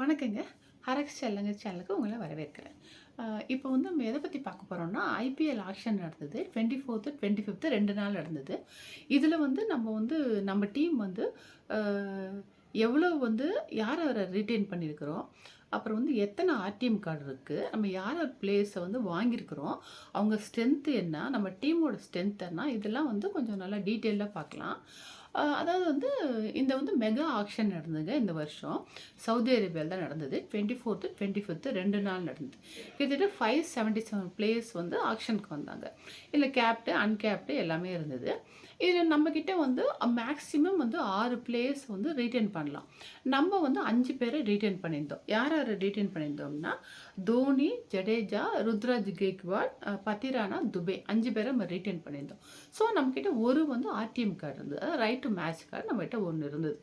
வணக்கங்க. ஹரக்ஸ் செல்லங்க சேனலுக்கு உங்களை வரவேற்கிறேன். இப்போ வந்து நம்ம எதை பற்றி பார்க்க போகிறோம்னா ஐபிஎல் ஆக்ஷன் நடந்தது. டுவெண்ட்டி ஃபோர்த்து டுவெண்ட்டி ஃபிஃப்த்து ரெண்டு நாள் நடந்தது. இதில் வந்து நம்ம வந்து நம்ம டீம் வந்து எவ்வளோ வந்து யார் அவரை ரிட்டைன் பண்ணியிருக்கிறோம்? அப்புறம் வந்து எத்தனை ஆர்டிஎம் கார்டு இருக்குது நம்ம யார் பிளேயர்ஸை வந்து வாங்கியிருக்கிறோம்? அவங்க ஸ்ட்ரென்த்து என்ன? நம்ம டீமோட ஸ்ட்ரென்த் என்ன? இதெல்லாம் வந்து கொஞ்சம் நல்லா டீட்டெயிலாக பார்க்கலாம். அதாவது வந்து இந்த வந்து மெகா ஆக்ஷன் நடந்ததுங்க இந்த வருஷம். சவுதி அரேபியாவில் தான் நடந்தது. டுவெண்ட்டி ஃபோர்த்து டுவெண்ட்டி ஃபிஃப்த்து ரெண்டு நாள் நடந்தது. கிட்டத்தட்ட ஃபைவ் செவன்ட்டி செவன் பிளேயர்ஸ் வந்து ஆக்ஷனுக்கு வந்தாங்க. இல்லை கேப்டு அன்கேப்டு எல்லாமே இருந்தது. இதில் நம்மக்கிட்ட வந்து மேக்ஸிமம் வந்து ஆறு பிளேயர்ஸ் வந்து ரீட்டைன் பண்ணலாம். நம்ம வந்து அஞ்சு பேரை ரீட்டைன் பண்ணியிருந்தோம். யார் யார் ரீட்டைன் பண்ணியிருந்தோம்னா தோனி ஜடேஜா ருத்ராஜ் கேக்வாட் பத்திரானா துபே. அஞ்சு பேரை நம்ம ரீட்டைன் பண்ணியிருந்தோம். ஸோ நம்மக்கிட்ட ஒரு வந்து ஆர்டிஎம் கார்டு இருந்தது. அதாவது ரைட் டு மேட்ச் கார்டு நம்மகிட்ட ஒன்று இருந்தது.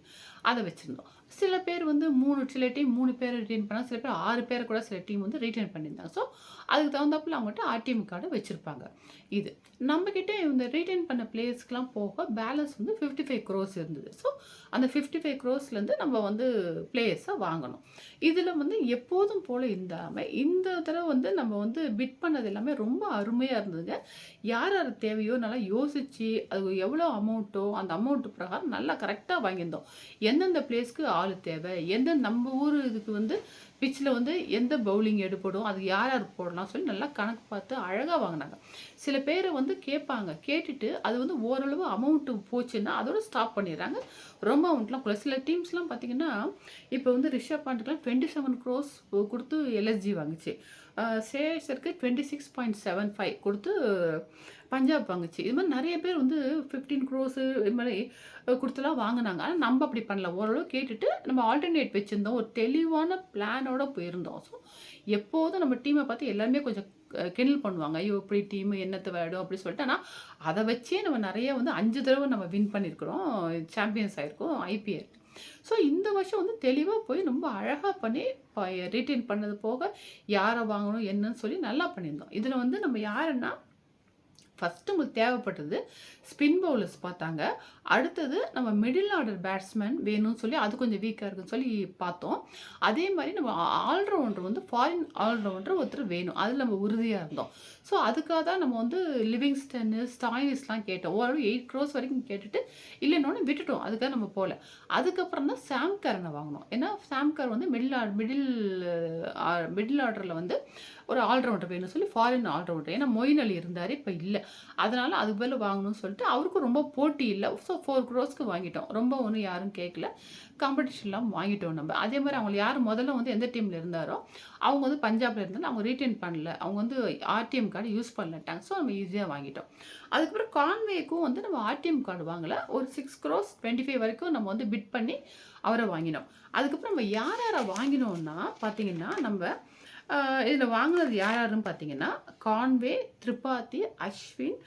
அதை வச்சுருந்தோம். சில பேர் வந்து மூணு சில டீம் மூணு பேர் ரிட்டைன் பண்ணாங்க சில பேர் ஆறு பேரை கூட சில டீம் வந்து ரிட்டைன் பண்ணியிருந்தாங்க. ஸோ அதுக்கு தகுந்தாப்புல அவங்ககிட்ட ஆர்டிஎம் கார்டு வச்சுருப்பாங்க. இது நம்மக்கிட்ட இந்த ரிட்டைன் பண்ண பிளேயர்ஸ்க்கெலாம் போக பேலன்ஸ் வந்து ஃபிஃப்டி ஃபைவ் க்ரோஸ் இருந்தது. ஸோ அந்த ஃபிஃப்டி ஃபைவ் க்ரோஸ்லேருந்து நம்ம வந்து பிளேயர்ஸை வாங்கணும். இதில் வந்து எப்போதும் போல் இல்லாமல் இந்த தடவை வந்து நம்ம வந்து பிட் பண்ணது எல்லாமே ரொம்ப அருமையாக இருந்ததுங்க. யார் யார் தேவையோ நல்லா யோசித்து அது எவ்வளோ அமௌண்ட்டோ அந்த அமௌண்ட்டு பிரகாரம் நல்லா கரெக்டாக வாங்கியிருந்தோம். எந்தெந்த பிளேஸ்க்கு ஆள் தேவை. எந்த நம்ம ஊர் இதுக்கு வந்து பிச்சில் வந்து எந்த பவுலிங் எடுப்படும் அது யார் யார் போடலாம் சொல்லி நல்லா கணக்கு பார்த்து அழகாக வாங்கினாங்க. சில பேர் வந்து கேட்பாங்க கேட்டுட்டு அது வந்து ஓரளவு அமௌண்ட்டு போச்சுன்னா அதோட ஸ்டாப் பண்ணிடுறாங்க. ரொம்ப அமௌண்ட்லாம் கூட சில டீம்ஸ்லாம் பார்த்தீங்கன்னா இப்போ வந்து ரிஷப் பாண்ட்டுக்கெலாம் டுவெண்ட்டி செவன் க்ரோஸ் கொடுத்து எல்எஸ்ஜி வாங்குச்சு. சேஷருக்கு twenty six point seven five கொடுத்து பஞ்சாப் வாங்குச்சு. இது மாதிரி நிறைய பேர் வந்து ஃபிஃப்டீன் க்ரோஸு இது மாதிரி கொடுத்துலாம் வாங்கினாங்க. ஆனால் நம்ம அப்படி பண்ணல. ஓரளவு கேட்டுட்டு நம்ம ஆல்டர்னேட் வச்சுருந்தோம். ஒரு தெளிவான பிளானோட போயிருந்தோம். ஸோ எப்போதும் நம்ம டீமை பார்த்து எல்லாருமே கொஞ்சம் கிண்டில் பண்ணுவாங்க. ஐயோ இப்படி டீம் என்னத்தை விளையாடும் அப்படி சொல்லிட்டு. ஆனால் அதை வச்சே நம்ம நிறைய வந்து அஞ்சு தடவை நம்ம வின் பண்ணியிருக்கிறோம். சாம்பியன்ஸ் ஆகிருக்கோம் ஐபிஎல் ஸோ இந்த வருஷம் வந்து தெளிவாக போய் ரொம்ப அழகாக பண்ணி ரீட்டைன் பண்ணது போக யாரை வாங்கணும் என்னன்னு சொல்லி நல்லா பண்ணியிருந்தோம். இதில் வந்து நம்ம யாருன்னா ஃபஸ்ட்டு உங்களுக்கு தேவைப்பட்டது ஸ்பின் பவுலர்ஸ் பார்த்தாங்க. அடுத்தது நம்ம மிடில் ஆர்டர் பேட்ஸ்மேன் வேணும்னு சொல்லி அது கொஞ்சம் வீக்காக இருக்குன்னு சொல்லி பார்த்தோம். அதே மாதிரி நம்ம ஆல்ரவுண்டர் வந்து ஃபாரின் ஆல்ரவுண்டர் ஒருத்தர் வேணும். அதில் நம்ம உறுதியாக இருந்தோம். ஸோ அதுக்காக தான் நம்ம வந்து லிவிங்ஸ்டன்னு ஸ்டாயினிஸ்லாம் கேட்டோம். ஓரளவு எயிட் க்ரோஸ் வரைக்கும் கேட்டுட்டு இல்லைன்னொன்னு விட்டுட்டோம். அதுக்காக நம்ம போகல. அதுக்கப்புறம் தான் சாம்கரனை வாங்கினோம். ஏன்னா சாம்கர் வந்து மிடில் மிடில் மிடில் ஆர்டரில் வந்து ஒரு ஆல்ரவுண்டர் வேணும்னு சொல்லி ஃபாரின் ஆல்ரவுண்டர் ஏன்னா மொயின் அலி இருந்தார் இப்போ இல்லை. அதனால் அது பதில் வாங்கணும்னு சொல்லிட்டு அவருக்கும் ரொம்ப போட்டி இல்லை. ஸோ ஃபோர் க்ரோஸ்க்கு வாங்கிட்டோம். ரொம்ப ஒன்றும் யாரும் கேட்கல காம்படிஷன்லாம் வாங்கிட்டோம் நம்ம. அதே மாதிரி அவங்க யார் முதல்ல வந்து எந்த டீமில் இருந்தாரோ அவங்க வந்து பஞ்சாபில் இருந்தாலும் அவங்க ரீட்டைன் பண்ணல. அவங்க வந்து ஆர்டிஎம் கார்டு யூஸ் பண்ணலட்டாங்க ஸோ நம்ம ஈஸியாக வாங்கிட்டோம். அதுக்கப்புறம் கான்வேக்கும் வந்து நம்ம ஆர்டிஎம் கார்டு வாங்கலை. ஒரு சிக்ஸ் க்ரோஸ் டுவெண்ட்டி ஃபைவ் வரைக்கும் நம்ம வந்து பிட் பண்ணி அவரை வாங்கினோம். அதுக்கப்புறம் நம்ம யார் யாரை வாங்கினோம்னா பார்த்தீங்கன்னா நம்ம இதில் வாங்கினது யார் யாருன்னு பார்த்தீங்கன்னா Conway Tripathi Ashwin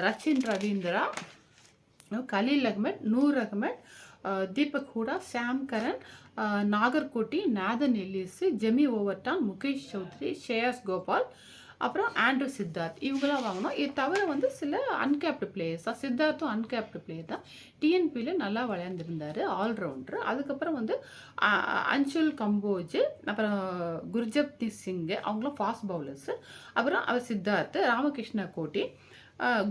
Rachin Ravindra Khaleel Ahmed Noor Ahmed Deepak Hooda Sam Curran Nagarkoti Nathan Ellis Jamie Overton Mukesh Choudhary ஷேயாஸ் Gopal அப்புறம் ஆண்ட்ரூ சித்தார்த். இவங்களாம் வாங்கினோம் இது தவிர வந்து சில அன்கேப்டு பிளேயர்ஸ் தான். சித்தார்த்தும் அன்கேப்டு பிளேயர் தான். டிஎன்பியில் நல்லா விளையாண்டுருந்தார் ஆல்ரவுண்டர் அதுக்கப்புறம் வந்து அ- அன்சுல் கம்போஜ் அப்புறம் குர்ஜப்தி சிங் அவங்களும் ஃபாஸ்ட் பவுலர்ஸு அப்புறம் அவர் சித்தார்த் ராமகிருஷ்ண கோட்டி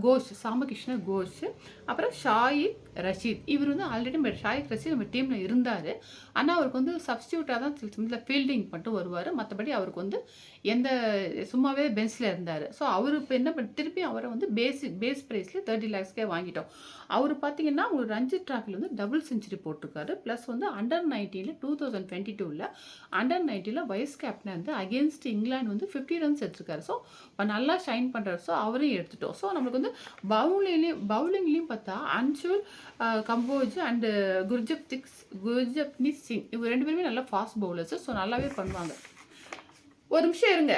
கோஷ் சாமகிருஷ்ண கோஷ். அப்புறம் ஷாயிக் ரஷீத். இவர் வந்து ஆல்ரெடி நம்ம ஷாயிக் ரஷீத் நம்ம டீமில் இருந்தார். ஆனால் அவருக்கு வந்து சப்ஸ்டியூட்டாக தான் சில சமயத்தில் ஃபீல்டிங் மட்டும் வருவார். மற்றபடி அவருக்கு வந்து எந்த சும்மாவே பெஞ்சில் இருந்தார். ஸோ அவர் இப்போ என்ன பண்ண திருப்பி அவரை வந்து பேசிக் பேஸ் ப்ரைஸில் தேர்ட்டி லேக்ஸ்க்கே வாங்கிட்டோம். அவர் பார்த்தீங்கன்னா ஒரு ரஞ்சித் டிராஃபில் வந்து டபுள் செஞ்சுரி போட்டிருக்காரு. ப்ளஸ் வந்து அண்டர் நைன்டீனில் டூ தௌசண்ட் டுவெண்ட்டி டூவில் அண்டர் நைன்டீனில் வைஸ் கேப்டனாக இருந்து அகேன்ஸ்ட் இங்கிலாந்து வந்து ஃபிஃப்டி ரன்ஸ் எடுத்திருக்காரு. ஸோ நல்லா ஷைன் பண்ணுறாரு ஸோ அவரையும் எடுத்துட்டோம். ஸோ நம்மளுக்கு வந்து பவுலிங்லேயும் பவுலிங்லேயும் பார்த்தா அன்சுல் கம்போஜ் அண்டு குர்ஜப் திக்ஸ் குர்ஜப்னி சிங் இவங்க ரெண்டு பேருமே நல்லா ஃபாஸ்ட் பவுலர்ஸ் ஸோ நல்லாவே பண்ணுவாங்க. ஒரு நிமிஷம் இருங்க.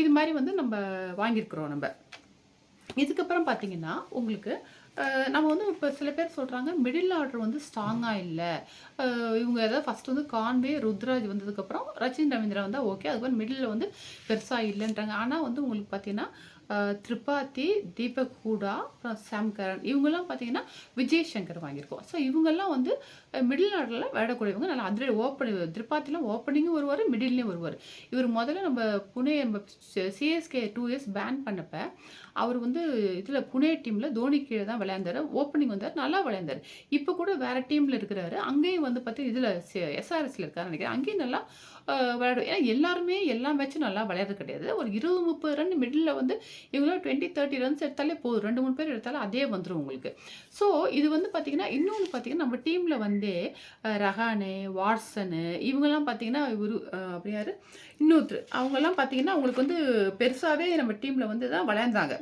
இது மாதிரி வந்து நம்ம வாங்கியிருக்கிறோம் நம்ம. இதுக்கப்புறம் பார்த்தீங்கன்னா உங்களுக்கு நம்ம வந்து இப்போ சில பேர் சொல்கிறாங்க மிடில் ஆர்டர் வந்து ஸ்ட்ராங்காக இல்லை. இவங்க ஏதாவது ஃபஸ்ட்டு வந்து கான்வே ருத்ராஜ் வந்ததுக்கப்புறம் ரச்சின் ரவீந்திரா வந்தால் ஓகே அதுக்கப்புறம் மிடில் வந்து பெருசாக இல்லைன்றாங்க. ஆனால் வந்து உங்களுக்கு பார்த்தீங்கன்னா திரிபாதி தீபக் ஹூடா அப்புறம் சாம் கரன் இவங்கெல்லாம் பார்த்தீங்கன்னா விஜய் சங்கர் வாங்கியிருக்கோம். ஸோ இவங்கெல்லாம் வந்து மிடில் ஆர்டரில் விளையாடக்கூடியவங்க நல்லா அதில் ஓப்பனிங் திரிபாத்திலாம் ஓப்பனிங்கும் வருவார் மிடில்லையும் வருவார். இவர் முதல்ல நம்ம புனே நம்ம சிஎஸ்கே டூ இயர்ஸ் பேன் பண்ணப்ப அவர் வந்து இதில் புனே டீமில் தோனி கீழே தான் விளையாண்டார். ஓப்பனிங் வந்தார் நல்லா விளையாண்டார். இப்போ கூட வேறு டீமில் இருக்கிறாரு. அங்கேயும் வந்து பார்த்தீங்கன்னா இதில் எஸ்ஆர்எஸ்சில் இருக்காரு நினைக்கிறேன். அங்கேயும் நல்லா விளையாடும் ஏன்னா எல்லாருமே எல்லா மேட்சும் நல்லா விளையாடுறது கிடையாது. ஒரு இருபது முப்பது ரன் மிடில் வந்து இவங்களோட டுவெண்ட்டி தேர்ட்டி ரன்ஸ் எடுத்தாலே போதும். ரெண்டு மூணு பேர் எடுத்தாலும் அதே வந்துடும் உங்களுக்கு. ஸோ இது வந்து பார்த்திங்கன்னா இன்னொன்று பார்த்திங்கன்னா நம்ம டீமில் வந்து ரஹானு வாட்ஸனு இவங்கெல்லாம் பார்த்திங்கன்னா இவர் அப்படியாரு இன்னொருத்தர். அவங்கெல்லாம் பார்த்தீங்கன்னா அவங்களுக்கு வந்து பெருசாகவே நம்ம டீமில் வந்து தான் விளையாண்டாங்க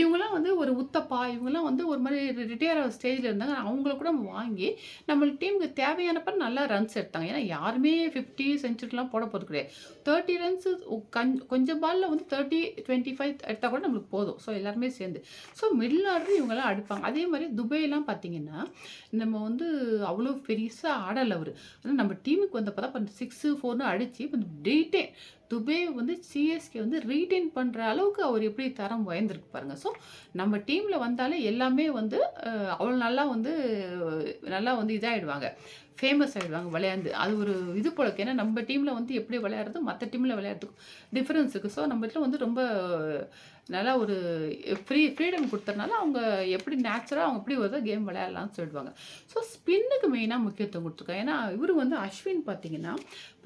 இவங்கெல்லாம் வந்து ஒரு உத்தப்பா இவங்கெல்லாம் வந்து ஒரு மாதிரி ரிட்டையர் ஆகிற ஸ்டேஜில் இருந்தாங்க. அவங்கள கூட நம்ம வாங்கி நம்மளுக்கு டீமுக்கு தேவையானப்ப நல்லா ரன்ஸ் எடுத்தாங்க. ஏன்னா யாருமே ஃபிஃப்டி செஞ்சுரிலாம் போட போகிறது கிடையாது. தேர்ட்டி ரன்ஸு கொஞ்சம் பாலில் வந்து தேர்ட்டி டுவெண்ட்டி ஃபைவ் எடுத்தால் கூட நம்மளுக்கு போதும். ஸோ எல்லாருமே சேர்ந்து. ஸோ மிடில் ஆர்டர் இவங்கெல்லாம் அடிப்பாங்க. அதே மாதிரி துபையெல்லாம் பார்த்தீங்கன்னா நம்ம வந்து அவ்வளோ பெருசாக ஆடலை அவர். ஆனால் நம்ம டீமுக்கு வந்தப்போ தான் இப்போ சிக்ஸு ஃபோர்னு அடித்து இப்போ டேட்டே துபே வந்து சிஎஸ்கே வந்து ரீடைன் பண்ணுற அளவுக்கு அவர் எப்படி தரம் உயர்ந்திருக்கு பாருங்கள் ஸோ நம்ம டீமில் வந்தாலே எல்லாமே வந்து அவ்வளோ நல்லா வந்து நல்லா வந்து இதாகிடுவாங்க ஃபேமஸ் ஆகிடுவாங்க விளையாண்டு. அது ஒரு இது போல ஏன்னா நம்ம டீமில் வந்து எப்படி விளையாடுறது மற்ற டீமில் விளையாடுறதுக்கும் டிஃப்ரென்ஸ் இருக்குது ஸோ நம்ம இதில் வந்து ரொம்ப நல்லா ஒரு ஃப்ரீ ஃப்ரீடம் கொடுத்தறனால அவங்க எப்படி நேச்சுரலாக அவங்க எப்படி வருதோ கேம் விளையாடலாம்னு சொல்லிடுவாங்க. ஸோ ஸ்பின்னுக்கு மெயினாக முக்கியத்துவம் கொடுத்துருக்காங்க. ஏன்னா இவர் வந்து அஸ்வின் பார்த்தீங்கன்னா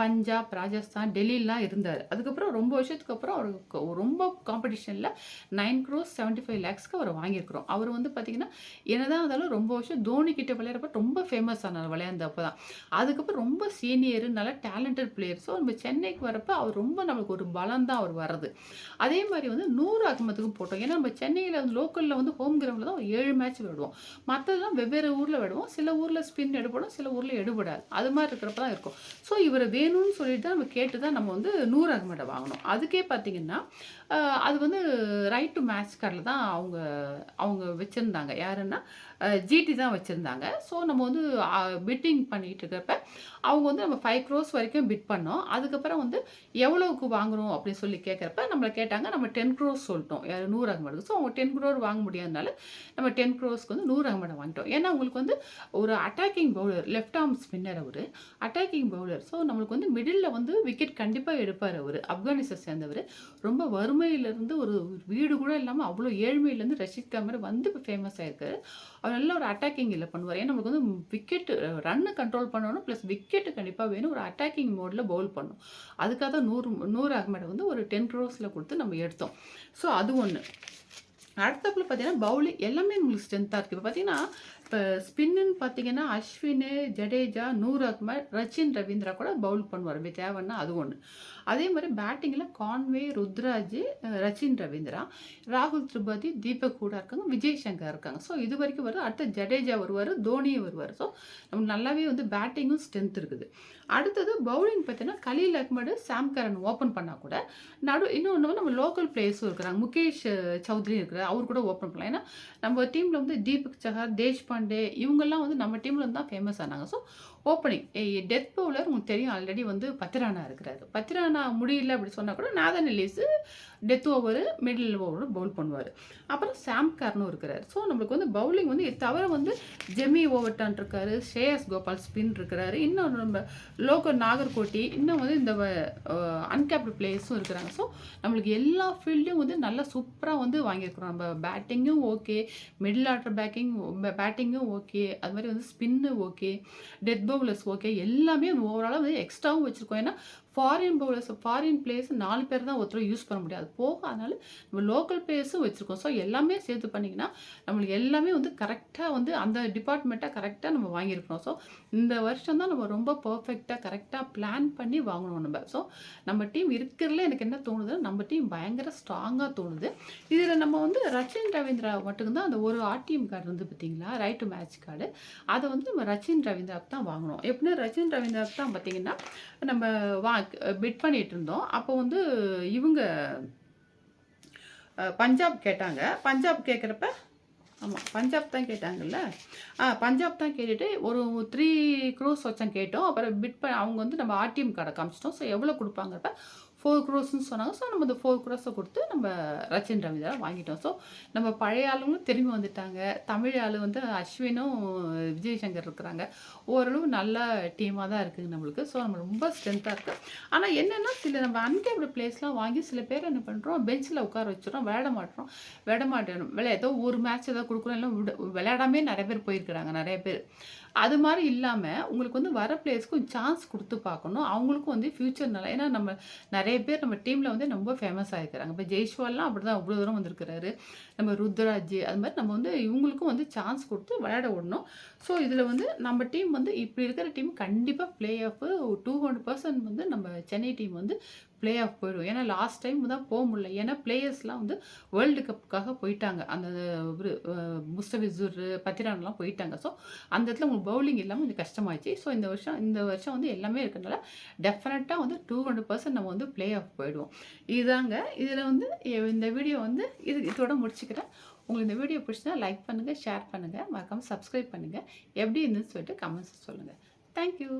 பஞ்சாப் ராஜஸ்தான் டெல்லிலாம் இருந்தார். அதுக்கப்புறம் ரொம்ப வருஷத்துக்கு அப்புறம் அவருக்கு ரொம்ப காம்படிஷனில் நைன் க்ரோஸ் செவன்ட்டி ஃபைவ் லேக்ஸ்க்கு அவர் வாங்கியிருக்கிறோம். அவர் வந்து பார்த்தீங்கன்னா என்னதான் இருந்தாலும் ரொம்ப வருஷம் தோனி கிட்ட விளையாடுறப்ப ரொம்ப ஃபேமஸ் ஆனார் விளையாண்டப்போ தான் அதுக்கப்புறம் ரொம்ப சீனியரு நல்ல டேலண்டட் பிளேயர் ஸோ நம்ம சென்னைக்கு வரப்போ அவர் ரொம்ப நம்மளுக்கு ஒரு பலம் தான் அவர் வர்றது. அதே மாதிரி வந்து நூறு அகமத்துக்கும் போட்டோம். ஏன்னா நம்ம சென்னையில் வந்து லோக்கலில் வந்து ஹோம் கிரவுண்டில் தான் ஒரு ஏழு மேட்ச் விடுவோம். மற்றதெல்லாம் வெவ்வேறு ஊரில் விடுவோம். சில ஊரில் ஸ்பின் எடுபடும் சில ஊரில் எடுபடாது. அது மாதிரி இருக்கிறப்ப தான் இருக்கும். ஸோ இவர் வேணும்னு சொல்லிட்டு தான் நம்ம கேட்டு தான் நம்ம வந்து நூறு அகமடை வாங்கணும். அதுக்கே பார்த்தீங்கன்னா அது வந்து ரைட் டு மேட்ச் கார்டில் தான் அவங்க அவங்க வச்சுருந்தாங்க. யாருன்னா ஜிடி தான் வச்சுருந்தாங்க. ஸோ நம்ம வந்து பிட்டிங் பண்ணிகிட்டு இருக்கிறப்ப அவங்க வந்து நம்ம ஃபைவ் க்ரோஸ் வரைக்கும் பிட் பண்ணோம். அதுக்கப்புறம் வந்து எவ்வளோவுக்கு வாங்குறோம் அப்படின்னு சொல்லி கேட்குறப்ப நம்மளை கேட்டாங்க நம்ம டென் க்ரோஸ் சொல்லிட்டோம். யார்? நூறு அகமடு ஸோ அவங்க டென் க்ரோர் வாங்க முடியாதனால நம்ம டென் க்ரோஸ்க்கு வந்து நூறு அகமடை வாங்கிட்டோம். ஏன்னா உங்களுக்கு வந்து ஒரு attacking bowler left arm spinner அவர் அட்டாக்கிங் பவுலர் ஸோ நம்மளுக்கு வந்து மிடில் வந்து விக்கெட் கண்டிப்பாக எடுப்பார் அவர். ஆப்கானிஸ்தான் சேர்ந்தவர். ரொம்ப வறுமையிலேருந்து ஒரு வீடு கூட இல்லாமல் அவ்வளோ ஏழ்மையிலேருந்து ரஷித் கமர் வந்து இப்போ ஃபேமஸ் ஆயிருக்காரு. அவர் நல்ல ஒரு அட்டாக்கிங் இல்லை பண்ணுவார். ஏன்னா நம்மளுக்கு வந்து விக்கெட்டு ரன்னு கண்ட்ரோல் பண்ணணும் ப்ளஸ் விக்கெட்டு கண்டிப்பாக வேணும். ஒரு அட்டாக்கிங் மோடில் பவுல் பண்ணணும். அதுக்காக தான் நூறு நூறு அகமடை வந்து ஒரு டென் க்ரோஸில் கொடுத்து நம்ம எடுத்தோம். ஸோ அது ஒன்று அடுத்தப்பில் பார்த்தீங்கன்னா பவுலிங் எல்லாமே உங்களுக்கு ஸ்ட்ரென்த்தாக இருக்குது இப்போ பார்த்தீங்கன்னா இப்போ ஸ்பின்னு பார்த்தீங்கன்னா அஸ்வின் ஜடேஜா நூராக்மர் ரச்சின் ரவீந்திரா கூட பவுல் பண்ணுவார். தேவைன்னா அது ஒன்று அதே மாதிரி பேட்டிங்கில் கான்வே ருத்ராஜ் ரச்சின் ரவீந்திரா ராகுல் திரிபாதி தீபக் கூட இருக்காங்க விஜய் சங்கர் இருக்காங்க. ஸோ இது வரைக்கும் வருது. அடுத்த ஜடேஜா வருவார் தோனியும் வருவார். ஸோ நமக்கு நல்லாவே வந்து பேட்டிங்கும் ஸ்ட்ரென்த் இருக்குது. அடுத்தது பவுலிங் பார்த்தீங்கன்னா Khaleel Ahmed Sam Curran open பண்ணால் கூட நடு இன்னொன்று நம்ம லோக்கல் பிளேயர்ஸும் இருக்கிறாங்க. முகேஷ் சௌத்ரி இருக்கிறார். அவர் கூட ஓப்பன் பண்ணலாம். ஏன்னா நம்ம டீமில் வந்து தீபக் சஹார் தேஷ்பாண்டே இவங்கெல்லாம் வந்து நம்ம டீமில் வந்து தான் ஃபேமஸ் ஆனாங்க. So opening. டெத் பவுலர் உங்களுக்கு தெரியும் ஆல்ரெடி வந்து பத்திரானா இருக்கிறாரு. பத்திரானா முடியல அப்படி சொன்னால் கூட Nathan Ellis death over middle over bowl பண்ணுவார். அப்புறம் சாம் கார்னும் இருக்கிறார். ஸோ நம்மளுக்கு வந்து பவுலிங் வந்து தவிர வந்து ஜெமி ஓவர்டான் இருக்காரு ஸ்ரேயஸ் கோபால் ஸ்பின் இருக்கிறாரு இன்னும் நம்ம லோக்கல் நாகர்கோட்டி இன்னும் வந்து இந்த அன்கேப்டு பிளேயர்ஸும் இருக்கிறாங்க. ஸோ நம்மளுக்கு எல்லா ஃபீல்டையும் வந்து நல்லா சூப்பராக வந்து வாங்கியிருக்கிறோம். நம்ம பேட்டிங்கும் ஓகே மிடில் ஆர்டர் பேக்கிங் பேட்டிங்கும் ஓகே அது மாதிரி வந்து spin okay death bowlers okay எல்லாமே ஓவராலாக வந்து எக்ஸ்ட்ராவும் வச்சுருக்கோம். ஏன்னா ஃபாரின் பவுலர்ஸ் ஃபாரின் பிளேயர்ஸ் நாலு பேர் தான் ஒருத்தர் யூஸ் பண்ண முடியாது போக அதனால நம்ம லோக்கல் பிளேயர்ஸும் வச்சுருக்கோம். ஸோ எல்லாமே சேர்த்து பண்ணிங்கன்னா நம்மளுக்கு எல்லாமே வந்து கரெக்டாக வந்து அந்த டிபார்ட்மெண்ட்டாக கரெக்டாக நம்ம வாங்கியிருக்கணும். ஸோ இந்த வருஷம் தான் நம்ம ரொம்ப பர்ஃபெக்டாக கரெக்டாக பிளான் பண்ணி வாங்கணும் நம்ம. ஸோ நம்ம டீம் இருக்கிறதுல எனக்கு என்ன தோணுதுன்னா நம்ம டீம் பயங்கர ஸ்ட்ராங்காக தோணுது. இதில் நம்ம வந்து ரச்சின் ரவீந்திரா மட்டும்தான் அந்த ஒரு ஆர்டிஎம் கார்டு வந்து பார்த்தீங்களா? ரைட் டு மேட்ச் கார்டு அதை வந்து நம்ம ரச்சின் ரவீந்திராவுக்கு தான் வாங்கணும். எப்படின்னா ரச்சின் ரவீந்திராவுக்கு தான் பார்த்தீங்கன்னா நம்ம வா பிட் பண்ணிகிட்டு இருந்தோம் அப்போ வந்து இவங்க பஞ்சாப் கேட்டாங்க. பஞ்சாப் கேட்குறப்ப ஆமாம் பஞ்சாப் தான் கேட்டாங்கல்ல? ஆ பஞ்சாப் தான் கேட்டுட்டு ஒரு த்ரீ க்ரோஸ் வச்சோம் கேட்டோம். அப்புறம் பிட் பண்ண அவங்க வந்து நம்ம ஆர்டிஎம் கார்டை காமிச்சிட்டோம். ஸோ எவ்வளோ கொடுப்பாங்கிறப்ப ஃபோர் க்ரோஸ்ன்னு சொன்னாங்க. ஸோ நம்ம இந்த ஃபோர் க்ரோஸை கொடுத்து நம்ம ரச்சின் ரவிதாரம் வாங்கிட்டோம். ஸோ நம்ம பழைய ஆளுங்களும் திரும்பி வந்துட்டாங்க. தமிழ் ஆள் வந்து அஸ்வினும் விஜய் சங்கர் இருக்கிறாங்க. ஓரளவு நல்ல டீமாக தான் இருக்குங்க நம்மளுக்கு. ஸோ நம்ம ரொம்ப ஸ்ட்ரென்த்தாக இருக்குது ஆனால் என்னென்னா சில நம்ம அன்டேபிள் பிளேஸ்லாம் வாங்கி சில பேர் என்ன பண்ணுறோம் பெஞ்சில் உட்கார வச்சுறோம் விளையாட மாட்டோம். விளையாட மாட்டோம். விளையா ஏதோ ஒரு மேட்ச் ஏதோ கொடுக்குறோம். இல்லை விட விளையாடாமே நிறைய பேர் போயிருக்கிறாங்க நிறைய பேர். அது மாதிரி இல்லாமல் உங்களுக்கு வந்து வர பிளேஸ்க்கும் சான்ஸ் கொடுத்து பார்க்கணும். அவங்களுக்கும் வந்து ஃப்யூச்சர் நல்லா ஏன்னா நம்ம நிறைய பேர் நம்ம டீமில் வந்து ரொம்ப ஃபேமஸ் ஆகிருக்கிறாங்க இப்போ ஜெய்ஷ்வால்லாம் அப்படி தான் அவ்வளோ தூரம் வந்திருக்கிறாரு. நம்ம ருத்ராஜ் அது மாதிரி நம்ம வந்து இவங்களுக்கும் வந்து சான்ஸ் கொடுத்து விளையாட விடணும். ஸோ இதில் வந்து நம்ம டீம் வந்து இப்படி இருக்கிற டீம் கண்டிப்பாக playoff two hundred percent வந்து நம்ம சென்னை டீம் வந்து ப்ளே ஆஃப் போயிடும். ஏன்னா லாஸ்ட் டைம் தான் போக முடியல. ஏன்னா பிளேயர்ஸ்லாம் வந்து வேர்ல்டு கப்புக்காக போயிட்டாங்க. அந்த முஸ்தபிசூர் பத்திரான்லாம் போயிட்டாங்க. ஸோ அந்த இடத்துல உங்களுக்கு பவுலிங் இல்லாமல் கொஞ்சம் கஷ்டமாயிடுச்சு. ஸோ இந்த வருஷம் இந்த வருஷம் வந்து எல்லாமே இருக்கிறதுனால டெஃபினட்டாக வந்து டூ ஹண்ட்ரட் பர்சன்ட் நம்ம வந்து ப்ளே ஆஃப் போயிடுவோம். இதுதாங்க இதில் வந்து இந்த வீடியோ வந்து இது இதோட முடிச்சுக்கிறேன். உங்களுக்கு இந்த வீடியோ பிடிச்சா லைக் பண்ணுங்கள் ஷேர் பண்ணுங்கள் மறக்காமல் சப்ஸ்கிரைப் பண்ணுங்கள் எப்படி இருந்துன்னு சொல்லிட்டு கமெண்ட்ஸ் சொல்லுங்கள் தேங்க்யூ